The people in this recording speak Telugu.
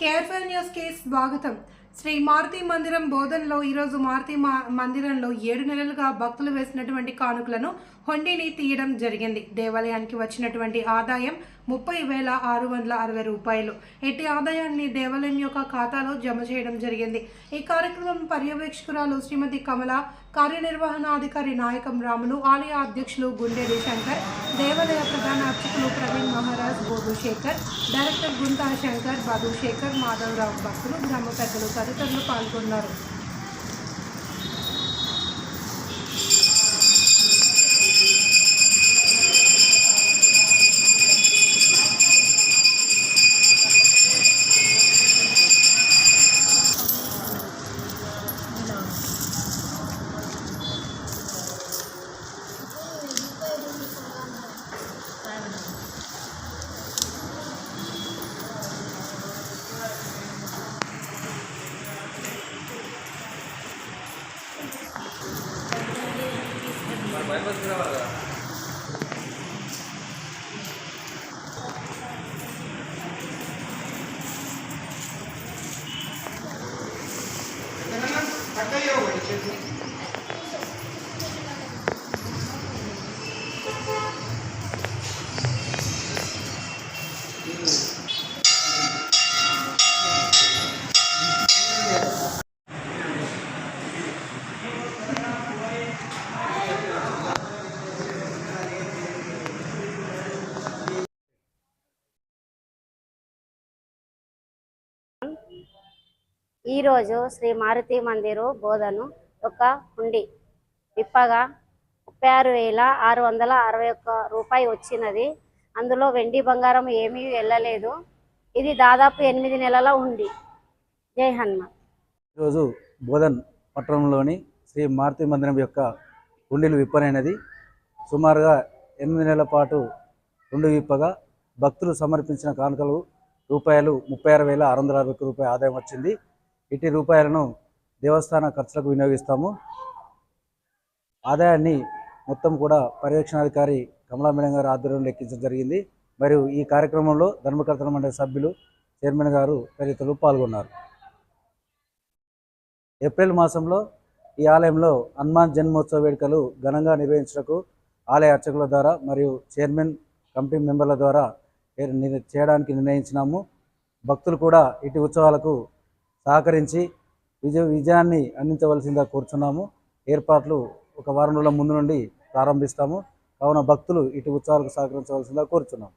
కేర్ఫెల్ న్యూస్కి స్వాగతం. శ్రీ మారుతి మందిరం బోధనలో ఈరోజు మారుతి మా- మందిరంలో ఏడు నెలలుగా భక్తులు వేసినటువంటి కానుకలను హొండీని తీయడం జరిగింది. దేవాలయానికి వచ్చినటువంటి ఆదాయం ముప్పై వేల ఆరు వందల అరవై రూపాయలు. ఎట్టి ఆదాయాన్ని దేవాలయం యొక్క ఖాతాలో జమ చేయడం జరిగింది. ఈ కార్యక్రమం పర్యవేక్షకురాలు శ్రీమతి కమల కార్యనిర్వహణాధికారి నాయకం రాములు ఆలయ అధ్యక్షులు గుండెరి శంకర్ దేవాలయ ప్రధాన అర్చకులు ప్రవీణ్ మహారాజ్ బోధు శేఖర్ డైరెక్టర్ గుంతా శంకర్ బధు శేఖర్ మాధవరావు భక్తులు గ్రామ పెద్దలు తదితరులు పాల్గొన్నారు. podemos grabar. ఈరోజు శ్రీ మారుతి మందిరు బోధను ఒక హుండి విప్పగా ముప్పై ఆరు వేల ఆరు వందల అరవై ఒక్క రూపాయి వచ్చినది. అందులో వెండి బంగారం ఏమీ వెళ్ళలేదు. ఇది దాదాపు ఎనిమిది నెలల హుండి. జై హనుమాన్. ఈరోజు బోధన్ పట్టణంలోని శ్రీ మారుతి మందిరం యొక్క హుండీలు విప్పనైనది. సుమారుగా ఎనిమిది నెలల పాటు రెండు విప్పగా భక్తులు సమర్పించిన కానుకలు రూపాయలు ముప్పై ఆరు వేల ఆరు వందల అరవై ఒక్క రూపాయల ఆదాయం వచ్చింది. ఇటు రూపాయలను దేవస్థాన ఖర్చులకు వినియోగిస్తాము. ఆదాయాన్ని మొత్తం కూడా పర్యవేక్షణాధికారి కమలా మేడం గారి ఆధ్వర్యంలో లెక్కించడం జరిగింది. మరియు ఈ కార్యక్రమంలో ధర్మకర్తల మండలి సభ్యులు చైర్మన్ గారు తదితరులు పాల్గొన్నారు. ఏప్రిల్ మాసంలో ఈ ఆలయంలో హనుమాన్ జన్మోత్సవ వేడుకలు ఘనంగా నిర్వహించడానికి ఆలయ అర్చకుల ద్వారా మరియు చైర్మన్ కమిటీ మెంబర్ల ద్వారా ని- చేయడానికి నిర్ణయించినాము. భక్తులు కూడా ఇటు ఉత్సవాలకు సహకరించి విజయ విజయాన్ని అందించవలసిందిగా కోరుచున్నాము. ఏర్పాట్లు ఒక వారం రోజుల ముందు నుండి ప్రారంభిస్తాము. కావున భక్తులు ఇటు ఉత్సవాలకు సహకరించవలసిందిగా కోరుచున్నాము.